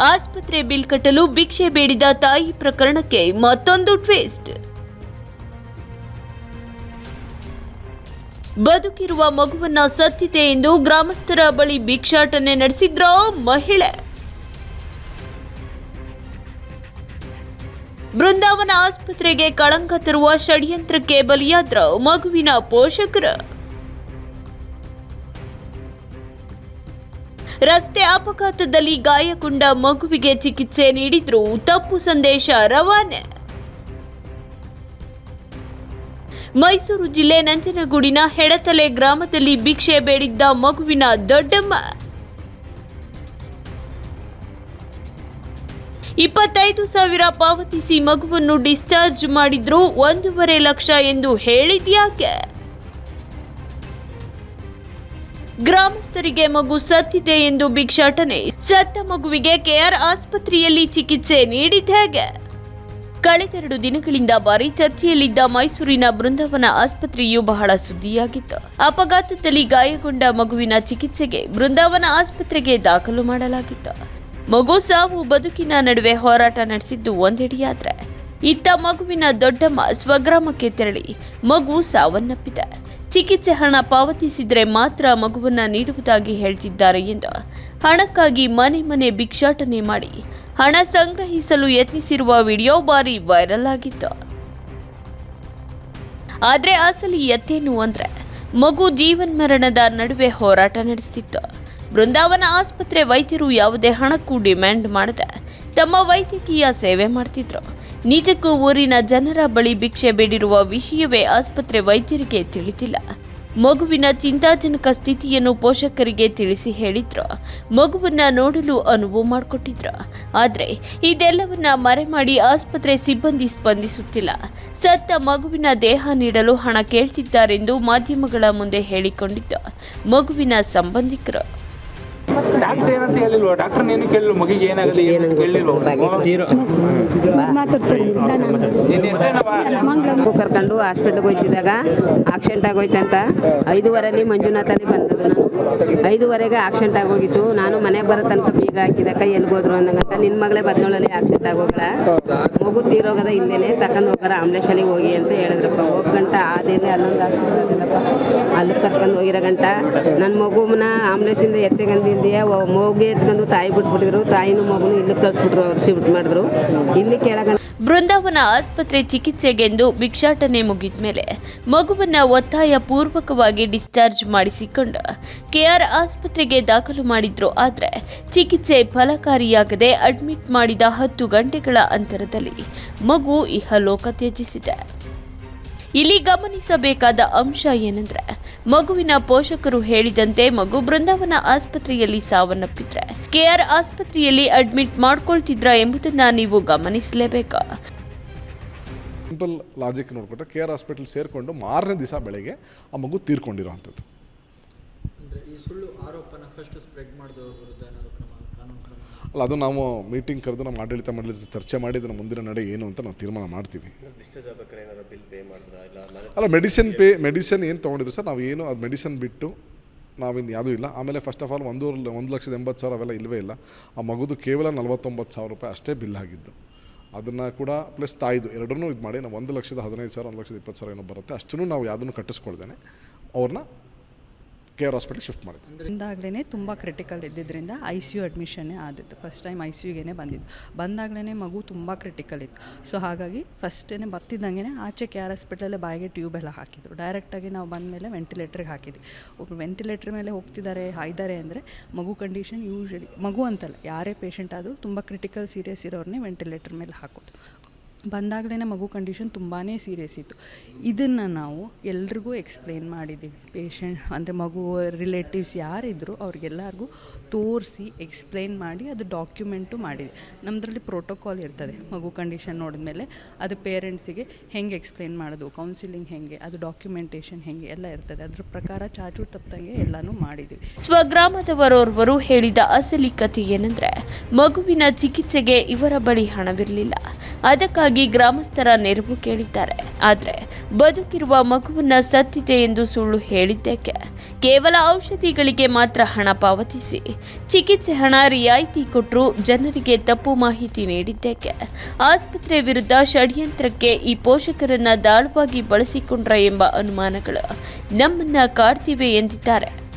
ಆಸ್ಪತ್ರೆ ಬಿಲ್ ಕಟ್ಟಲು ಭಿಕ್ಷೆ ಬೇಡಿದ ತಾಯಿ ಪ್ರಕರಣಕ್ಕೆ ಮತ್ತೊಂದು ಟ್ವಿಸ್ಟ್. ಬದುಕಿರುವ ಮಗುವನ್ನ ಸತ್ತಿದೆ ಎಂದು ಗ್ರಾಮಸ್ಥರ ಬಳಿ ಭಿಕ್ಷಾಟನೆ ನಡೆಸಿದ್ರ ಮಹಿಳೆ. ಬೃಂದಾವನ ಆಸ್ಪತ್ರೆಗೆ ಕಳಂಕ ತರುವ ಷಡ್ಯಂತ್ರಕ್ಕೆ ಬಲಿಯಾದ್ರ ಮಗುವಿನ ಪೋಷಕರು. ರಸ್ತೆ ಅಪಘಾತದಲ್ಲಿ ಗಾಯಗೊಂಡ ಮಗುವಿಗೆ ಚಿಕಿತ್ಸೆ ನೀಡಿದ್ರು. ತಪ್ಪು ಸಂದೇಶ ರವಾನೆ. ಮೈಸೂರು ಜಿಲ್ಲೆ ನಂಜನಗೂಡಿನ ಹೆಡತಲೆ ಗ್ರಾಮದಲ್ಲಿ ಭಿಕ್ಷೆ ಬೇಡಿದ್ದ ಮಗುವಿನ ದೊಡ್ಡಮ್ಮ. ಇಪ್ಪತ್ತೈದು ಸಾವಿರ ಪಾವತಿಸಿ ಮಗುವನ್ನು ಡಿಸ್ಚಾರ್ಜ್ ಮಾಡಿದ್ರು. ಒಂದೂವರೆ ಲಕ್ಷ ಎಂದು ಹೇಳಿದ್ಯಾಕೆ? ಗ್ರಾಮಸ್ಥರಿಗೆ ಮಗು ಸತ್ತಿದೆ ಎಂದು ಭಿಕ್ಷಾಟನೆ. ಸತ್ತ ಮಗುವಿಗೆ ಕೆಆರ್ ಆಸ್ಪತ್ರೆಯಲ್ಲಿ ಚಿಕಿತ್ಸೆ ನೀಡಿದ್ಹೇಗೆ ಕಳೆದೆರಡು ದಿನಗಳಿಂದ ಬಾರಿ ಚರ್ಚೆಯಲ್ಲಿದ್ದ ಮೈಸೂರಿನ ಬೃಂದಾವನ ಆಸ್ಪತ್ರೆಯು ಬಹಳ ಸುದ್ದಿಯಾಗಿತ್ತು. ಅಪಘಾತದಲ್ಲಿ ಗಾಯಗೊಂಡ ಮಗುವಿನ ಚಿಕಿತ್ಸೆಗೆ ಬೃಂದಾವನ ಆಸ್ಪತ್ರೆಗೆ ದಾಖಲು ಮಾಡಲಾಗಿತ್ತು. ಮಗು ಸಾವು ಬದುಕಿನ ನಡುವೆ ಹೋರಾಟ ನಡೆಸಿದ್ದು ಒಂದೆಡೆಯಾದ್ರೆ. ಇತ್ತ ಮಗುವಿನ ದೊಡ್ಡಮ್ಮ ಸ್ವಗ್ರಾಮಕ್ಕೆ ತೆರಳಿ ಮಗು ಸಾವನ್ನಪ್ಪಿದೆ. ಚಿಕಿತ್ಸೆ ಹಣ ಪಾವತಿಸಿದ್ರೆ ಮಾತ್ರ ಮಗುವನ್ನ ನೀಡುವುದಾಗಿ ಹೇಳ್ತಿದ್ದಾರೆ ಎಂದು. ಹಣಕ್ಕಾಗಿ ಮನೆ ಮನೆ ಭಿಕ್ಷಾಟನೆ ಮಾಡಿ ಹಣ ಸಂಗ್ರಹಿಸಲು ಯತ್ನಿಸಿರುವ ವಿಡಿಯೋ ಬಾರಿ ವೈರಲ್ ಆಗಿತ್ತು. ಆದ್ರೆ ಅಸಲಿ ಎತ್ತೇನು ಅಂದ್ರೆ, ಮಗು ಜೀವನ್ ಮರಣದ ನಡುವೆ ಹೋರಾಟ ನಡೆಸುತ್ತಿತ್ತು ಬೃಂದಾವನ ಆಸ್ಪತ್ರೆ ವೈದ್ಯರು ಯಾವುದೇ ಹಣಕ್ಕೂ ಡಿಮ್ಯಾಂಡ್ ಮಾಡದೆ ತಮ್ಮ ವೈದ್ಯಕೀಯ ಸೇವೆ ಮಾಡ್ತಿದ್ರು. ನಿಜಕ್ಕೂ ಊರಿನ ಜನರ ಬಳಿ ಭಿಕ್ಷೆ ಬೇಡಿರುವ ವಿಷಯವೇ ಆಸ್ಪತ್ರೆ ವೈದ್ಯರಿಗೆ ತಿಳಿದಿಲ್ಲ. ಮಗುವಿನ ಚಿಂತಾಜನಕ ಸ್ಥಿತಿಯನ್ನು ಪೋಷಕರಿಗೆ ತಿಳಿಸಿ ಹೇಳಿದ್ರು. ಮಗುವನ್ನ ನೋಡಲು ಅನುವು ಮಾಡಿಕೊಟ್ಟಿದ್ರು. ಆದರೆ ಇದೆಲ್ಲವನ್ನ ಮರೆಮಾಡಿ ಆಸ್ಪತ್ರೆ ಸಿಬ್ಬಂದಿ ಸ್ಪಂದಿಸುತ್ತಿಲ್ಲ. ಸತ್ತ ಮಗುವಿನ ದೇಹ ನೀಡಲು ಹಣ ಕೇಳ್ತಿದ್ದಾರೆಂದು ಮಾಧ್ಯಮಗಳ ಮುಂದೆ ಹೇಳಿಕೊಂಡಿದ್ದ ಮಗುವಿನ ಸಂಬಂಧಿಕರು. ಡಾಕ್ಟರ್ ಏನಂತ ಹೇಳಿಲ್ವಾ? ಡಾಕ್ಟರ್ ಏನು ಕೇಳಲು ಮಗಿಗೆ ಏನಾಗಿದೆ? ಏನು ಕರ್ಕೊಂಡು ಹಾಸ್ಪಿಟ್ಲಿಗೆ ಹೋಯ್ತಿದ್ದಾಗ ಆಕ್ಸಿಡೆಂಟ್ ಆಗೋಯ್ತು ಅಂತ. ಐದೂವರೆಲಿ ಮಂಜುನಾಥಲ್ಲಿ ಬಂದದ್ದು ನಾನು. ಐದುವರೆಗೆ ಆಕ್ಸಿಡೆಂಟ್ ಆಗೋಗಿತ್ತು. ನಾನು ಮನೆಗೆ ಬರೋ ತನಕ ಬೀಗ ಹಾಕಿದ ಕೈ ಎಲ್ಲಿ ಹೋದ್ರು ಅನ್ನಂಗಂತ. ನಿನ್ ಮಗಳೇ ಬದ್ನೋಳಲ್ಲಿ ಆಕ್ಸಿಡೆಂಟ್ ಆಗೋಗಲ್ಲ ಮಗು ತೀರೋಗದ ಹಿಂದೆನೆ ತಕೊಂಡು ಹೋಗಾರ ಆಂಬ್ಲೇಷಲ್ಲಿ ಹೋಗಿ ಅಂತ ಹೇಳಿದ್ರಪ್ಪ. ಹೋಗ್ ಗಂಟ ಆದೇನೆ ಅಲ್ಲೊಂದು ಹಾಸ್ಪಿಟಲ್ ಅಲ್ಲಿ ಕರ್ಕೊಂಡು ಹೋಗಿರೋ ಗಂಟ. ನನ್ನ ಮಗುನ ಆಂಬ್ಲೇಷಿಂದ ಎತ್ತೆಗಂದಿದ್ದೀಯ ಮಗು ಎತ್ಕೊಂಡು ತಾಯಿ ಬಿಟ್ಬಿಟ್ಟಿದ್ರು. ತಾಯಿನೂ ಮಗುನು ಇಲ್ಲಿ ಕಳ್ಸಿಬಿಟ್ರು, ಅವ್ರು ಶಿಫ್ಟ್ ಮಾಡಿದ್ರು. ಇಲ್ಲಿ ಕೆಳಗಂಟ ಬೃಂದಾವನ ಆಸ್ಪತ್ರೆ ಚಿಕಿತ್ಸೆಗೆಂದು ಭಿಕ್ಷಾಟನೆ ಮುಗಿದ್ಮೇಲೆ ಮಗುವನ್ನ ಒತ್ತಾಯ ಪೂರ್ವಕವಾಗಿ ಡಿಸ್ಚಾರ್ಜ್ ಮಾಡಿಸಿಕೊಂಡು. ಕೆಆರ್ ಆಸ್ಪತ್ರೆಗೆ ದಾಖಲು ಮಾಡಿದ್ರು, ಆದ್ರೆ ಚಿಕಿತ್ಸೆ ಫಲಕಾರಿಯಾಗದೆ ಅಡ್ಮಿಟ್ ಮಾಡಿದ ಹತ್ತು ಗಂಟೆಗಳ ಅಂತರದಲ್ಲಿ ಮಗು ಇಹಲೋಕ ತ್ಯಜಿಸಿದೆ. ಇಲ್ಲಿ ಗಮನಿಸಬೇಕಾದ ಅಂಶ ಏನಂದ್ರೆ ಮಗುವಿನ ಪೋಷಕರು ಹೇಳಿದಂತೆ ಮಗು ಬೃಂದಾವನ ಆಸ್ಪತ್ರೆಯಲ್ಲಿ ಸಾವನ್ನಪ್ಪಿದ್ರೆ. ಕೆಆರ್ ಆಸ್ಪತ್ರೆಯಲ್ಲಿ ಅಡ್ಮಿಟ್ ಮಾಡ್ಕೊಳ್ತಿದ್ರ ಎಂಬುದನ್ನ ನೀವು ಗಮನಿಸಲೇಬೇಕು. ಸಿಂಪಲ್ ಲಾಜಿಕ್ ನೋಡಿಕೊಂಡ್ರೆ ಕೆ ಆರ್ ಹಾಸ್ಪಿಟಲ್ ಸೇರಿಕೊಂಡು ಮಾರನೇ ದಿವಸ ಬೆಳಗ್ಗೆ ಆ ಮಗು ತೀರ್ಕೊಂಡಿರೋವಂಥದ್ದು ಅಂದರೆ ಅಲ್ಲ ಅದು ನಾವು ಮೀಟಿಂಗ್ ಕರೆದು ನಮ್ಮ ಆಡಳಿತ ಮಂಡಳಿ ಜೊತೆ ಚರ್ಚೆ ಮಾಡಿ ಅದರ ಮುಂದಿನ ನಡೆ ಏನು ಅಂತ ನಾವು ತೀರ್ಮಾನ ಮಾಡ್ತೀವಿ. ಅಲ್ಲ ಮೆಡಿಸಿನ್ ಪೇ ಮೆಡಿಸಿನ್ ಏನು ತೊಗೊಂಡಿದ್ರು ಸರ್? ನಾವು ಏನು ಅದು ಮೆಡಿಸಿನ್ ಬಿಟ್ಟು ನಾವಿನ್ನು ಯಾವುದೂ ಇಲ್ಲ. ಆಮೇಲೆ ಫಸ್ಟ್ ಆಫ್ ಆಲ್ ಒಂದೂವರೆ ಒಂದು ಲಕ್ಷದ ಎಂಬತ್ತು ಸಾವಿರ ಅವೆಲ್ಲ ಇಲ್ಲವೇ ಇಲ್ಲ. ಆ ಮಗುದು ಕೇವಲ ನಲ್ವತ್ತೊಂಬತ್ತು ಸಾವಿರ ರೂಪಾಯಿ ಅಷ್ಟೇ ಬಿಲ್ ಆಗಿದ್ದು. ಅದನ್ನು ಕೂಡ ಪ್ಲಸ್ ತಾಯಿದು ಎರಡನ್ನೂ ಇದು ಮಾಡಿ ನಾವು ಒಂದು ಲಕ್ಷದ ಹದಿನೈದು ಸಾವಿರ ಒಂದು ಲಕ್ಷದ ಇಪ್ಪತ್ತು ಸಾವಿರ ಏನೋ ಬರುತ್ತೆ ಅಷ್ಟನ್ನು ನಾವು ಯಾವುದನ್ನು ಕಟ್ಟಿಸ್ಕೊಳ್ದೇನೆ. ಅವ್ರನ್ನ ಕೆ ಆರ್ ಹಾಸ್ಪಿಟಲ್ ಶಿಫ್ಟ್ ಮಾಡಿದ್ವಿ ಬಂದಾಗಲೇ ತುಂಬ ಕ್ರಿಟಿಕಲ್ ಇದ್ದಿದ್ದರಿಂದ ಐ ಸಿ ಯು ಅಡ್ಮಿಷನ್ನೇ ಆದಿತ್ತು. ಫಸ್ಟ್ ಟೈಮ್ ಐ ಸಿ ಯುಗೇನೆ ಬಂದಿದ್ದು. ಬಂದಾಗಲೇ ಮಗು ತುಂಬ ಕ್ರಿಟಿಕಲ್ ಇತ್ತು. ಸೊ ಹಾಗಾಗಿ ಫಸ್ಟೇ ಬರ್ತಿದ್ದಂಗೆ ಆಚೆ ಕೆ ಆರ್ ಹಾಸ್ಪಿಟಲಲ್ಲೇ ಬಾಯಿಗೆ ಟ್ಯೂಬ್ ಎಲ್ಲ ಹಾಕಿದ್ರು. ಡೈರೆಕ್ಟಾಗಿ ನಾವು ಬಂದ ಮೇಲೆ ವೆಂಟಿಲೇಟ್ರಿಗೆ ಹಾಕಿದ್ವಿ. ಒಬ್ಬರು ವೆಂಟಿಲೇಟ್ರ್ ಮೇಲೆ ಹೋಗ್ತಿದ್ದಾರೆ ಹಾಯ್ದಾರೆ ಅಂದರೆ ಮಗು ಕಂಡೀಷನ್ ಯೂಶ್ವಲಿ ಮಗು ಅಂತಲ್ಲ, ಯಾರೇ ಪೇಷಂಟ್ ಆದರೂ ತುಂಬ ಕ್ರಿಟಿಕಲ್ ಸೀರಿಯಸ್ ಇರೋರನ್ನೇ ವೆಂಟಿಲೇಟರ್ ಮೇಲೆ ಹಾಕೋದು. ಬಂದಾಗಲೇ ಮಗು ಕಂಡೀಷನ್ ತುಂಬಾ ಸೀರಿಯಸ್ ಇತ್ತು. ಇದನ್ನು ನಾವು ಎಲ್ರಿಗೂ ಎಕ್ಸ್ಪ್ಲೇನ್ ಮಾಡಿದ್ದೀವಿ ಪೇಷಂಟ್ ಅಂದರೆ ಮಗು ರಿಲೇಟಿವ್ಸ್ ಯಾರಿದ್ದರು ಅವ್ರಿಗೆಲ್ಲರಿಗೂ ತೋರಿಸಿ ಎಕ್ಸ್ಪ್ಲೇನ್ ಮಾಡಿ ಅದು ಡಾಕ್ಯುಮೆಂಟು ಮಾಡಿದೆ ನಮ್ಮದ್ರಲ್ಲಿ ಪ್ರೋಟೋಕಾಲ್ ಇರ್ತದೆ ಮಗು ಕಂಡೀಷನ್ ನೋಡಿದ್ಮೇಲೆ. ಅದು ಪೇರೆಂಟ್ಸಿಗೆ ಹೆಂಗೆ ಎಕ್ಸ್ಪ್ಲೇನ್ ಮಾಡೋದು ಕೌನ್ಸಿಲಿಂಗ್ ಹೆಂಗೆ, ಅದು ಡಾಕ್ಯುಮೆಂಟೇಷನ್ ಹೆಂಗೆ ಎಲ್ಲ ಇರ್ತದೆ. ಅದ್ರ ಪ್ರಕಾರ ಚಾಚು ತಪ್ಪದಂಗೆ ಎಲ್ಲನೂ ಮಾಡಿದ್ದೀವಿ ಸ್ವಗ್ರಾಮದವರೋರ್ವರು ಹೇಳಿದ ಅಸಲಿ ಕಥೆ ಏನಂದ್ರೆ, ಮಗುವಿನ ಚಿಕಿತ್ಸೆಗೆ ಇವರ ಬಳಿ ಹಣವಿರಲಿಲ್ಲ. ಅದಕ್ಕಾಗಿ ಗ್ರಾಮಸ್ಥರ ನೆರವು ಕೇಳಿದ್ದಾರೆ. ಆದರೆ ಬದುಕಿರುವ ಮಗುವನ್ನ ಸತ್ತಿದೆ ಎಂದು ಸುಳ್ಳು ಹೇಳಿದ್ದಕ್ಕೆ ಕೇವಲ ಔಷಧಿಗಳಿಗೆ ಮಾತ್ರ ಹಣ ಪಾವತಿಸಿ ಚಿಕಿತ್ಸೆ ಹಣ ರಿಯಾಯಿತಿ ಕೊಟ್ಟರು ಜನರಿಗೆ ತಪ್ಪು ಮಾಹಿತಿ ನೀಡಿದ್ದಕ್ಕೆ ಆಸ್ಪತ್ರೆ ವಿರುದ್ಧ ಷಡ್ಯಂತ್ರಕ್ಕೆ ಈ ಪೋಷಕರನ್ನ ದಾಳವಾಗಿ ಬಳಸಿಕೊಂಡ್ರ ಎಂಬ ಅನುಮಾನಗಳು ನಮ್ಮನ್ನ ಕಾಡ್ತಿವೆ ಎಂದಿದ್ದಾರೆ.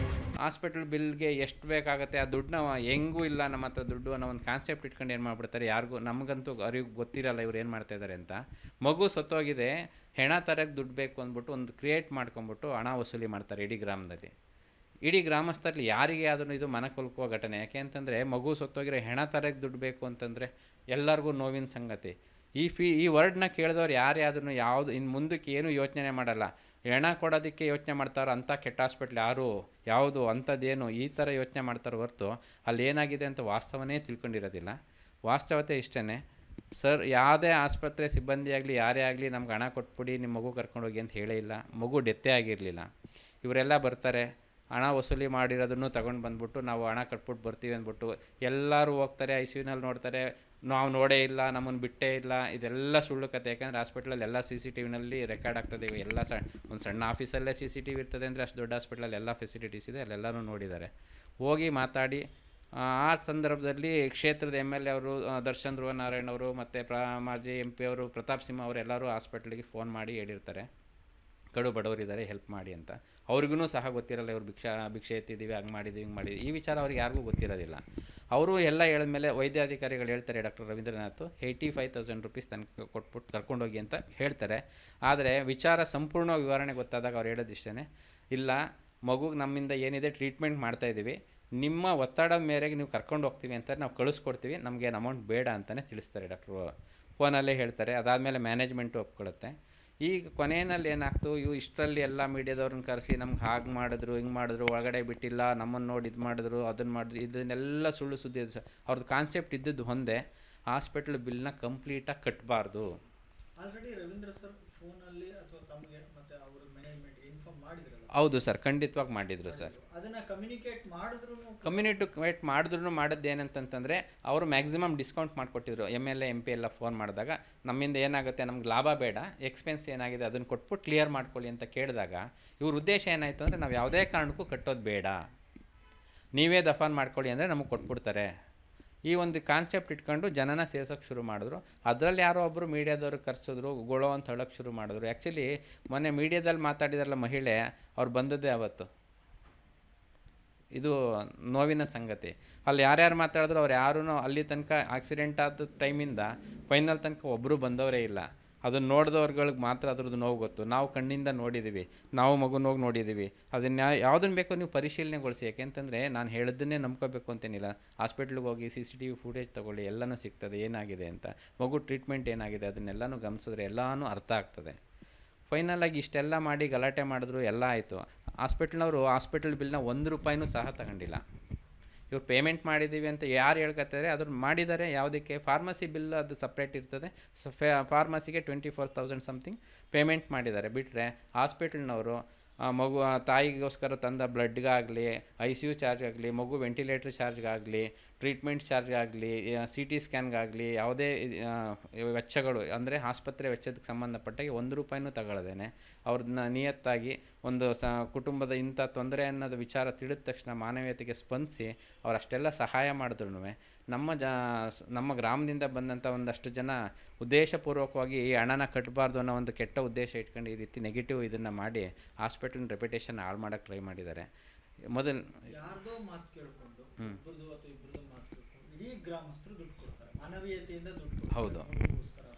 ಹಾಸ್ಪಿಟಲ್ ಬಿಲ್ಗೆ ಎಷ್ಟು ಬೇಕಾಗುತ್ತೆ? ಆ ದುಡ್ಡನ್ನ ಹೆಂಗೂ ಇಲ್ಲ ನಮ್ಮ ಹತ್ರ ದುಡ್ಡು ಅನ್ನೋ ಒಂದು ಕಾನ್ಸೆಪ್ಟ್ ಇಟ್ಕೊಂಡು ಏನು ಮಾಡ್ಬಿಡ್ತಾರೆ? ಯಾರಿಗೂ ನಮಗಂತೂ ಅರಿವು ಗೊತ್ತಿರಲ್ಲ ಇವ್ರು ಏನು ಮಾಡ್ತಾ ಇದ್ದಾರೆ ಅಂತ. ಮಗು ಸತ್ತೋಗಿದೆ, ಹೆಣ ತರಕ್ಕೆ ದುಡ್ಡು ಬೇಕು ಅಂದ್ಬಿಟ್ಟು ಒಂದು ಕ್ರಿಯೇಟ್ ಮಾಡ್ಕೊಂಬಿಟ್ಟು ಹಣ ವಸೂಲಿ ಮಾಡ್ತಾರೆ ಇಡೀ ಗ್ರಾಮದಲ್ಲಿ. ಇಡೀ ಗ್ರಾಮಸ್ಥರಲ್ಲಿ ಯಾರಿಗೆ ಆದರೂ ಇದು ಮನ ಕೊಲ್ಕುವ ಘಟನೆ. ಯಾಕೆ ಅಂತಂದರೆ ಮಗು ಸತ್ತೋಗಿರೋ ಹೆಣ ತರಕ್ಕೆ ದುಡ್ಡು ಬೇಕು ಅಂತಂದರೆ ಎಲ್ಲರಿಗೂ ನೋವಿನ ಸಂಗತಿ. ಈ ಫೀ, ಈ ವರ್ಡ್ನ ಕೇಳಿದವ್ರು ಯಾರೇ ಆದ್ರೂ ಯಾವುದು ಇನ್ನು ಮುಂದಕ್ಕೆ ಏನು ಯೋಚನೆ ಮಾಡಲ್ಲ. ಹೆಣ ಕೊಡೋದಕ್ಕೆ ಯೋಚನೆ ಮಾಡ್ತಾರೋ ಅಂಥ ಕೆಟ್ಟ ಹಾಸ್ಪಿಟ್ಲ್ ಯಾರು, ಯಾವುದು, ಅಂಥದ್ದೇನು ಈ ಥರ ಯೋಚನೆ ಮಾಡ್ತಾರೆ ಹೊರತು ಅಲ್ಲಿ ಏನಾಗಿದೆ ಅಂತ ವಾಸ್ತವನೇ ತಿಳ್ಕೊಂಡಿರೋದಿಲ್ಲ. ವಾಸ್ತವತೆ ಇಷ್ಟೇ ಸರ್, ಯಾವುದೇ ಆಸ್ಪತ್ರೆ ಸಿಬ್ಬಂದಿ ಆಗಲಿ, ಯಾರೇ ಆಗಲಿ ನಮ್ಗೆ ಹಣ ಕೊಟ್ಬಿಡಿ, ನಿಮ್ಮ ಮಗು ಕರ್ಕೊಂಡೋಗಿ ಅಂತ ಹೇಳೇ ಇಲ್ಲ. ಮಗು ಡೆತ್ತೇ ಆಗಿರಲಿಲ್ಲ. ಇವರೆಲ್ಲ ಬರ್ತಾರೆ. ಹಣ ವಸೂಲಿ ಮಾಡಿರೋದನ್ನು ತಗೊಂಡು ಬಂದ್ಬಿಟ್ಟು ನಾವು ಹಣ ಕಟ್ಬಿಟ್ಟು ಬರ್ತೀವಿ ಅಂದ್ಬಿಟ್ಟು ಎಲ್ಲರೂ ಹೋಗ್ತಾರೆ ಐ ಸಿ ಯುನಲ್ಲಿ ನೋಡ್ತಾರೆ, ನಾವು ನೋಡೇ ಇಲ್ಲ, ನಮ್ಮನ್ನು ಬಿಟ್ಟೇ ಇಲ್ಲ, ಇದೆಲ್ಲ ಸುಳ್ಳು ಕತೆ. ಯಾಕಂದರೆ ಹಾಸ್ಪಿಟ್ಲಲ್ಲಿ ಎಲ್ಲ ಸಿ ಸಿ ಟಿ ವಿನಲ್ಲಿ ರೆಕಾರ್ಡ್ ಆಗ್ತದೆ. ಎಲ್ಲ ಸಣ್ಣ ಒಂದು ಸಣ್ಣ ಆಫೀಸಲ್ಲೇ ಸಿ ಸಿ ಟಿ ವಿ ಇರ್ತದೆ ಅಂದರೆ ಅಷ್ಟು ದೊಡ್ಡ ಹಾಸ್ಪಿಟ್ಲಲ್ಲಿ ಎಲ್ಲ ಫೆಸಿಲಿಟೀಸ್ ಇದೆ, ಅಲ್ಲೆಲ್ಲನೂ ನೋಡಿದ್ದಾರೆ. ಹೋಗಿ ಮಾತಾಡಿ, ಆ ಸಂದರ್ಭದಲ್ಲಿ ಕ್ಷೇತ್ರದ ಎಂ ಎಲ್ ಎ ಅವರು ದರ್ಶನ್ ದರ್ಶನ್ ಧ್ರುವನಾರಾಯಣ್ ಅವರು ಮತ್ತು ಪ್ರ, ಮಾಜಿ ಎಂ ಪಿ ಅವರು ಪ್ರತಾಪ್ ಸಿಂಹ ಅವರು ಎಲ್ಲರೂ ಹಾಸ್ಪಿಟ್ಲಿಗೆ ಫೋನ್ ಮಾಡಿ ಹೇಳಿರ್ತಾರೆ. ಕಡು ಬಡವರಿದ್ದಾರೆ ಹೆಲ್ಪ್ ಮಾಡಿ ಅಂತ. ಅವ್ರಿಗೂ ಸಹ ಗೊತ್ತಿರಲ್ಲ, ಇವ್ರು ಭಿಕ್ಷಾ, ಭಿಕ್ಷೆ ಎತ್ತಿದ್ದೀವಿ, ಹಂಗೆ ಮಾಡಿದ್ದೀವಿ, ಹಿಂಗೆ ಮಾಡಿದ್ದೀವಿ. ಈ ವಿಚಾರ ಅವ್ರಿಗೆ ಯಾರಿಗೂ ಗೊತ್ತಿರೋದಿಲ್ಲ. ಅವರು ಎಲ್ಲ ಹೇಳಿದ್ಮೇಲೆ ವೈದ್ಯಾಧಿಕಾರಿಗಳು ಹೇಳ್ತಾರೆ, doctor Ravindranath eighty five thousand rupees ತನಕ ಕೊಟ್ಬಿಟ್ಟು ಕರ್ಕೊಂಡೋಗಿ ಅಂತ ಹೇಳ್ತಾರೆ. ಆದರೆ ವಿಚಾರ ಸಂಪೂರ್ಣ ವಿವರಣೆ ಗೊತ್ತಾದಾಗ ಅವ್ರು ಹೇಳೋದಿಷ್ಟೇ ಇಲ್ಲ ಮಗುಗೆ ನಮ್ಮಿಂದ ಏನಿದೆ ಟ್ರೀಟ್ಮೆಂಟ್ ಮಾಡ್ತಾಯಿದ್ದೀವಿ ನಿಮ್ಮ ಒತ್ತಡದ ಮೇರೆಗೆ ನೀವು ಕರ್ಕೊಂಡು ಹೋಗ್ತೀವಿ ಅಂತ ನಾವು ಕಳಿಸ್ಕೊಡ್ತೀವಿ. ನಮಗೇನು ಅಮೌಂಟ್ ಬೇಡ ಅಂತಲೇ ತಿಳಿಸ್ತಾರೆ ಡಾಕ್ಟ್ರು. ಫೋನಲ್ಲೇ ಹೇಳ್ತಾರೆ. ಅದಾದಮೇಲೆ ಮ್ಯಾನೇಜ್ಮೆಂಟು ಒಪ್ಕೊಳ್ಳುತ್ತೆ. ಈಗ ಕೊನೆಯಲ್ಲಿ ಏನಾಗ್ತು? ಇವು ಇಷ್ಟರಲ್ಲಿ ಎಲ್ಲ ಮೀಡಿಯಾದವ್ರನ್ನ ಕರೆಸಿ ನಮ್ಗೆ ಹಾಗೆ ಮಾಡಿದ್ರು, ಹಿಂಗೆ ಮಾಡಿದ್ರು, ಒಳಗಡೆ ಬಿಟ್ಟಿಲ್ಲ ನಮ್ಮನ್ನು ನೋಡಿ ಇದು ಮಾಡಿದ್ರು ಅದನ್ನು ಮಾಡಿದ್ರು, ಇದನ್ನೆಲ್ಲ ಸುಳ್ಳು ಸುದ್ದಿ ಅದು ಅವ್ರದ್ದು ಕಾನ್ಸೆಪ್ಟ್ ಇದ್ದದ್ದು ಒಂದೇ ಹಾಸ್ಪಿಟ್ಲ್ ಬಿಲ್ನ ಕಂಪ್ಲೀಟಾಗಿ ಕಟ್ಟಬಾರ್ದು ಆಲ್ರೆಡಿ ರವೀಂದ್ರ ಸರ್ ಫೋನಲ್ಲಿ ಅಥವಾ ತಮಗೆ ಮತ್ತೆ ಅವ್ರ ಮ್ಯಾನೇಜ್ಮೆಂಟ್ಗೆ ಇನ್ಫಾರ್ಮ್ ಮಾಡಿದ್ರಲ್ಲ? ಹೌದು ಸರ್ ಖಂಡಿತವಾಗಿ ಮಾಡಿದರು ಸರ್ ಅದನ್ನ ಕಮ್ಯುನಿಕೇಟ್ ಮಾಡಿದ್ರು ಕಮ್ಯುನಿಕೇಟ್ ಮಾಡಿದ್ರು ಅವರು maximum discount ಮಾಡಿಕೊಟ್ಟಿದ್ರು. M L A M P ಎಲ್ಲ ಫೋನ್ ಮಾಡಿದಾಗ. ನಮ್ಮಿಂದ ಏನಾಗುತ್ತೆ ನಮ್ಗೆ ಲಾಭ ಬೇಡ ಎಕ್ಸ್ಪೆನ್ಸ್ ಏನಾಗಿದೆ ಅದನ್ನು ಕೊಟ್ಬಿಟ್ಟು ಕ್ಲಿಯರ್ ಮಾಡ್ಕೊಳ್ಳಿ ಅಂತ ಕೇಳಿದಾಗ ಇವ್ರ ಉದ್ದೇಶ ಏನಾಯಿತು ಅಂದರೆ ನಾವು ಯಾವುದೇ ಕಾರಣಕ್ಕೂ ಕಟ್ಟೋದು ಬೇಡ. ನೀವೇ ದಫಾನ್ ಮಾಡ್ಕೊಳ್ಳಿ ಅಂದರೆ ನಮಗೆ ಕೊಟ್ಬಿಡ್ತಾರೆ. ಈ ಒಂದು ಕಾನ್ಸೆಪ್ಟ್ ಇಟ್ಕೊಂಡು ಜನನ ಸೇರ್ಸೋಕ್ಕೆ ಶುರು ಮಾಡಿದ್ರು. ಅದರಲ್ಲಿ ಯಾರೋ ಒಬ್ಬರು ಮೀಡಿಯಾದವ್ರು ಕರೆಸಿದ್ರು, ಗೊಳೋ ಅಂತ ಹೇಳೋಕ್ಕೆ ಶುರು ಮಾಡಿದ್ರು. ಆ್ಯಕ್ಚುಲಿ ಮೊನ್ನೆ ಮೀಡಿಯಾದಲ್ಲಿ ಮಾತಾಡಿದಾರಲ್ಲ ಮಹಿಳೆ, ಅವ್ರು ಬಂದದ್ದೇ ಅವತ್ತು. ಇದು ನೋವಿನ ಸಂಗತಿ. ಅಲ್ಲಿ ಯಾರ್ಯಾರು ಮಾತಾಡಿದ್ರು, ಅವ್ರು ಯಾರೂ ಅಲ್ಲಿ ತನಕ ಆಕ್ಸಿಡೆಂಟ್ ಆದ ಟೈಮಿಂದ ಫೈನಲ್ ತನಕ ಒಬ್ಬರು ಬಂದವರೇ ಇಲ್ಲ. ಅದನ್ನು ನೋಡಿದವ್ರಗಳಿಗೆ ಮಾತ್ರ ಅದ್ರದ್ದು ನೋವು ಗೊತ್ತು. ನಾವು ಕಣ್ಣಿಂದ ನೋಡಿದ್ದೀವಿ ನಾವು ಮಗುನ ಹೋಗಿ ನೋಡಿದ್ದೀವಿ ಅದನ್ನು ಯಾವುದನ್ನು ಬೇಕೋ ನೀವು ಪರಿಶೀಲನೆಗೊಳಿಸಿ. ಯಾಕೆಂತಂದರೆ ನಾನು ಹೇಳಿದ್ದನ್ನೇ ನಂಬ್ಕೋಬೇಕು ಅಂತೇನಿಲ್ಲ. ಹಾಸ್ಪಿಟ್ಲಿಗೆ ಹೋಗಿ C C T V footage ತೊಗೊಳ್ಳಿ, ಎಲ್ಲನೂ ಸಿಗ್ತದೆ, ಏನಾಗಿದೆ ಅಂತ. ಮಗು ಟ್ರೀಟ್ಮೆಂಟ್ ಏನಾಗಿದೆ, ಅದನ್ನೆಲ್ಲನೂ ಗಮನಿಸಿದ್ರೆ ಎಲ್ಲನೂ ಅರ್ಥ ಆಗ್ತದೆ. ಫೈನಲ್ ಆಗಿ ಇಷ್ಟೆಲ್ಲ ಮಾಡಿ ಗಲಾಟೆ ಮಾಡಿದ್ರು ಎಲ್ಲ ಆಯಿತು. ಹಾಸ್ಪಿಟ್ಲ್ನವರು ಹಾಸ್ಪಿಟ್ಲ್ ಬಿಲ್ನ ಒಂದು ರೂಪಾಯಿನೂ ಸಹ ತಗೊಂಡಿಲ್ಲ. ಇವ್ರು ಪೇಮೆಂಟ್ ಮಾಡಿದ್ದೀವಿ ಅಂತ ಯಾರು ಹೇಳ್ಕೊತಾರೆ ಅದ್ರ ಮಾಡಿದ್ದಾರೆ ಯಾವುದಕ್ಕೆ ಫಾರ್ಮಸಿ ಬಿಲ್ ಅದು ಸಪ್ರೇಟ್ ಇರ್ತದೆ. So ಫಾರ್ಮಸಿಗೆ twenty four thousand something payment ಮಾಡಿದ್ದಾರೆ. ಬಿಟ್ಟರೆ ಹಾಸ್ಪಿಟಲ್ನವರು ಮಗು ತಾಯಿಗೋಸ್ಕರ ತಂದ ಬ್ಲಡ್ಗಾಗಲಿ ಐ ಸಿ ಯು ಚಾರ್ಜ್ ಆಗಲಿ, ಮಗು ವೆಂಟಿಲೇಟರ್ ಚಾರ್ಜ್ಗಾಗಲಿ ಟ್ರೀಟ್ಮೆಂಟ್ ಚಾರ್ಜ್ಗಾಗಲಿ ಸಿ ಟಿ ಸ್ಕ್ಯಾನ್ಗಾಗಲಿ ಯಾವುದೇ ವೆಚ್ಚಗಳು ಅಂದರೆ ಆಸ್ಪತ್ರೆ ವೆಚ್ಚಕ್ಕೆ ಸಂಬಂಧಪಟ್ಟಾಗೆ ಒಂದು ರೂಪಾಯಿನೂ ತಗೊಳ್ಳದೇನೆ. ಅವ್ರನ್ನ ನಿಯತ್ತಾಗಿ ಒಂದು ಸ ಕುಟುಂಬದ ಇಂಥ ತೊಂದರೆ ಅನ್ನೋದು ವಿಚಾರ ತಿಳಿದ ತಕ್ಷಣ ಮಾನವೀಯತೆಗೆ ಸ್ಪಂದಿಸಿ ಅವರಷ್ಟೆಲ್ಲ ಸಹಾಯ ಮಾಡಿದ್ರು ನಮ್ಮ ಜ ನಮ್ಮ ಗ್ರಾಮದಿಂದ ಬಂದಂಥ ಒಂದಷ್ಟು ಜನ ಉದ್ದೇಶಪೂರ್ವಕವಾಗಿ ಈ ಹಣನ ಕಟ್ಟಬಾರ್ದು ಅನ್ನೋ ಒಂದು ಕೆಟ್ಟ ಉದ್ದೇಶ ಇಟ್ಕೊಂಡು ಈ ರೀತಿ ನೆಗೆಟಿವ್ ಇದನ್ನು ಮಾಡಿ ಹಾಸ್ಪಿಟಲ್ ರೆಪ್ಯುಟೇಷನ್ ಹಾಳು ಮಾಡೋಕ್ಕೆ ಟ್ರೈ ಮಾಡಿದ್ದಾರೆ. ಮೊದಲು ಯಾರ್ದೋ ಇಡೀ ಗ್ರಾಮಸ್ಥರು ದುಡ್ಡು ಕೊಡ್ತಾರೆ. ಮಾನವೀಯತೆಯಿಂದ ದುಡ್ಡು ಹೌದು.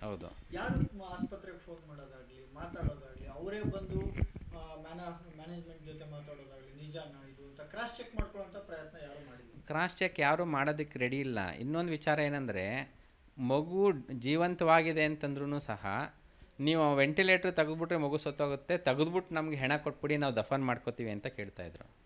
ಹೌದು. ಯಾರು ಆಸ್ಪತ್ರೆಗೆ ಫೋನ್ ಮಾಡೋದಾಗ್ಲಿ ಮಾತಾಡೋದಾಗ್ಲಿ ಅವರೇ ಬಂದು ಮ್ಯಾನೇಜ್ಮೆಂಟ್ ಜೊತೆ ಮಾತಾಡೋದಾಗ್ಲಿ ನಿಜಾನ ಇದು ಅಂತ ಕ್ರಾಸ್ ಚೆಕ್ ಮಾಡ್ಕೊಳ್ಳೋಂಥ ಪ್ರಯತ್ನ ಯಾರು ಮಾಡಿದ್ರು ಕ್ರಾಸ್ ಚೆಕ್ ಯಾರು ಮಾಡೋದಕ್ಕೆ ರೆಡಿ ಇಲ್ಲ. ಇನ್ನೊಂದು ವಿಚಾರ ಏನಂದರೆ ಮಗು ಜೀವಂತವಾಗಿದೆ ಅಂತಂದ್ರೂ ಸಹ ನೀವು ವೆಂಟಿಲೇಟ್ರ್ ತೆಗೆದ್ಬಿಟ್ರೆ ಮಗು ಸತ್ತೋಗುತ್ತೆ ತೆಗೆದ್ಬಿಟ್ಟು ನಮಗೆ ಹೆಣ ಕೊಟ್ಬಿಡಿ ನಾವು ದಫನ್ ಮಾಡ್ಕೋತೀವಿ ಅಂತ ಕೇಳ್ತಾಯಿದ್ರು